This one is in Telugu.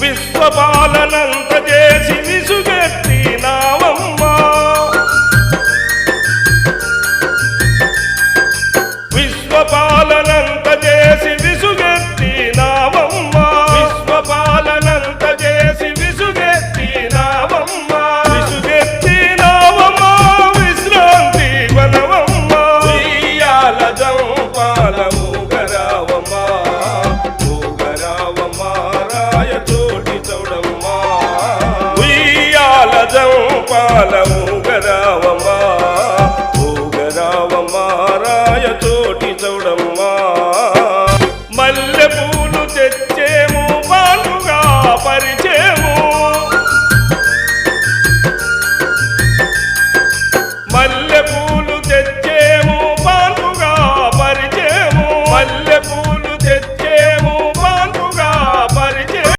విశ్వపాలనంత చేసి విసుగెత్తి నావమ్మా. విశ్వపాల గోపాలము